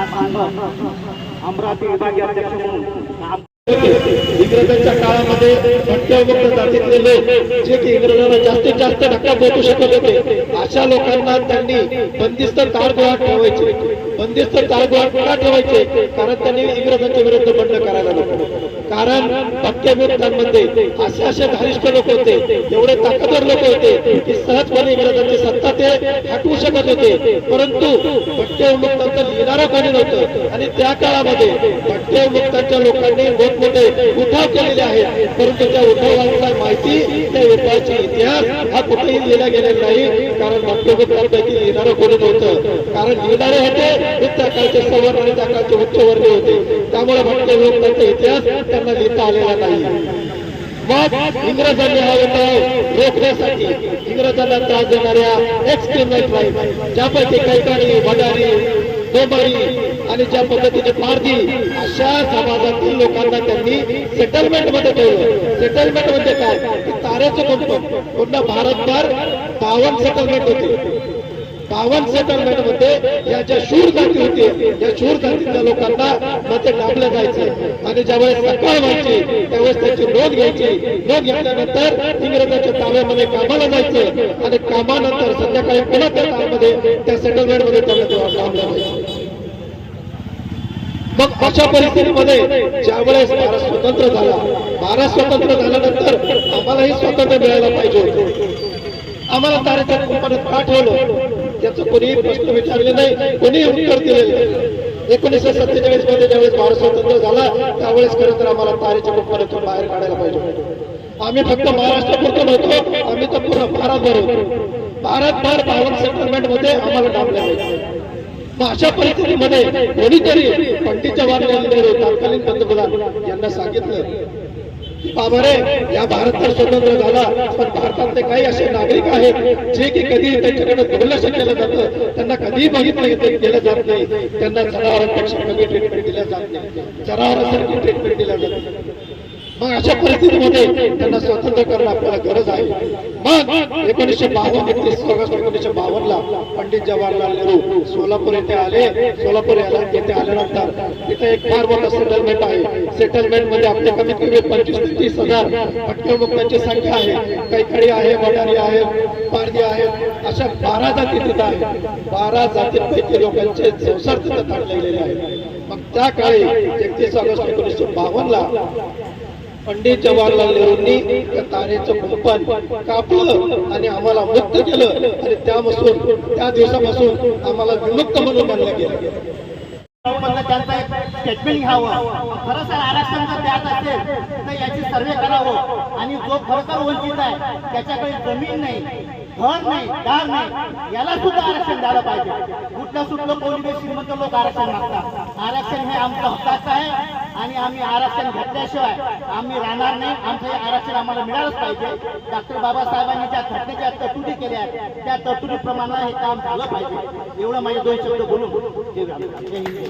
अमरावती विभागीय अध्यक्ष म्हणून. इंग्रजांच्या काळामध्ये भटक्यामुक्त जातीतले लोक जे की इंग्रजांना जास्तीत जास्त धक्का पोहोचू शकत होते अशा लोकांना त्यांनी बंदिस्त तारगृहात ठेवायचे. बंदिस्त तारगृहात का ठेवायचे? कारण त्यांनी इंग्रजांच्या विरुद्ध बंड करायला नको. कारण भटक्यामुक्तांमध्ये असे असे धारिष्ट लोक होते एवढे ताकदवर लोक होते की सहजपणे विरोधांची सत्ता ते हटवू शकत होते. परंतु भटक्यामुक्तांचं लिहिणारं कोणी नव्हतं. आणि त्या काळामध्ये भटक्यामुक्तांच्या लोकांनी मोठमोठे उठाव केलेले आहेत परंतु त्या उठावांचा माहिती त्या उठावाचा इतिहास हा कुठेही लिहिला गेलेला नाही कारण भटक्यामुक्तांपैकी लिहिणारं कोणी नव्हतं. कारण लिहिणारे होते हे त्या काळचे सवर्ण आणि त्या काळचे उच्चवर्गीय होते. त्यामुळे भटक्यामुक्तांचा इतिहास त्यांना लिहिता आलेला नाही. मग इंग्रजांनी हा उठाव रोखण्यासाठी इंग्रजांना त्रास देणाऱ्या एक्स क्रिमिनल ट्राईब ज्यापैकी कैकाणी वडारी डोंबारी आणि ज्या पद्धतीने पारधी अशा समाजातील लोकांना त्यांनी सेटलमेंटमध्ये ठेवलं. सेटलमेंट म्हणजे काय? ताऱ्याचं कुटुंब पुन्हा भारतभर बावन्न सेटलमेंट होते. बावन सेटलमेंटमध्ये या ज्या शूर जाती होती या शूर जातीच्या लोकांना मध्ये डाबलं जायचं. आणि ज्यावेळेस सकाळ व्हायची त्यावेळेस त्याची नोंद घ्यायची. नोंद घेतल्यानंतर इंग्रजांच्या ताब्यामध्ये कामाला जायचं. आणि कामानंतर संध्याकाळी पुन्हा त्या ताब्यामध्ये त्या सेटलमेंटमध्ये त्यांना डाबलं जायचं. मग अशा परिस्थितीमध्ये ज्यावेळेस भारत स्वतंत्र झाला भारत स्वतंत्र झाल्यानंतर आम्हालाही स्वातंत्र्य मिळायला पाहिजे होतं. आम्हाला तारेच्या कुंपणात का ठेवलं? त्याचं कोणीही प्रश्न विचारले नाही कोणीही उत्तर दिलेलं नाही. एकोणीसशे सत्तेचाळीसमध्ये ज्यावेळेस भारत स्वतंत्र झाला त्यावेळेस खरं तर आम्हाला तारेच्या कुटुंबातून बाहेर काढायला पाहिजे आम्ही फक्त महाराष्ट्रापुरतं नव्हतो आम्ही तर पूर्ण भारतभर होतो. भारतभर भारत सेटलमेंटमध्ये आम्हाला डाबल्या पाहिजे मग अशा परिस्थितीमध्ये कोणीतरी पंडित जवाहरलाल नेहरू तत्कालीन पंतप्रधान यांना सांगितलं बाबरे बाबा रे या भारत तर स्वतंत्र झाला. पण भारतातले काही असे नागरिक आहेत जे की कधी त्यांच्याकडे दुर्लक्ष केलं जातं. त्यांना कधीही बघितलं केलं जात नाही. त्यांना जनावरांपेक्षा कमी ट्रीटमेंट दिल्या जात नाही. जनावरांसारखी ट्रीटमेंट दिल्या जाते मग अशा परिस्थितीमध्ये त्यांना स्वतंत्र करणं आपल्याला गरज आहे. मग एकोणीसशे बावन्न एकतीस ऑगस्ट एकोणीसशे बावन्नला पंडित जवाहरलाल नेहरू सोलापूर येथे आले. सोलापूर याला येथे आल्यानंतर तिथे एक फार मोठा सेटलमेंट आहे. सेटलमेंटमध्ये आपले कमीत कमी पंचवीस ते तीस हजार भटक्यामुक्तांची संख्या आहे. कैकडी आहे वडारी आहे पारदी आहे. अशा बारा जाती तिथं आहेत. बारा जातींपैकी लोकांचे संसार तिथं ताणलेले आहेत. मग त्या काळी एकतीस ऑगस्ट एकोणीसशे बावन्नला पंडित जवाहरलाल नेहरूंनी त्या तारेचं कुंपण कापलं आणि आम्हाला मुक्त केलं. आणि त्यापासून त्या दिवसापासून आम्हाला विमुक्त म्हणून मानलं गेलं. मधलं त्यांचं एक स्टेटमेंट घ्यावं. खरंच आरक्षण जर द्यायचं असेल तर याची सर्वे करावं. आणि जो खरोखर वंचित आहे त्याच्याकडे जमीन नाही घर नाही दार नाही याला सुद्धा आरक्षण द्यायला पाहिजे. कुठलं श्रीमंत लोक आरक्षण मागतात. आरक्षण हे आमचा हक्काचं आहे. आणि आम्ही आरक्षण घेतल्याशिवाय आम्ही राहणार नाही. आमचं हे आरक्षण आम्हाला मिळालंच पाहिजे. डॉक्टर बाबासाहेबांनी ज्या घटनेच्या तरतुदी केल्या आहेत त्या तरतुदीप्रमाणे हे काम झालं पाहिजे. एवढं माझे दोन शब्द बोलून.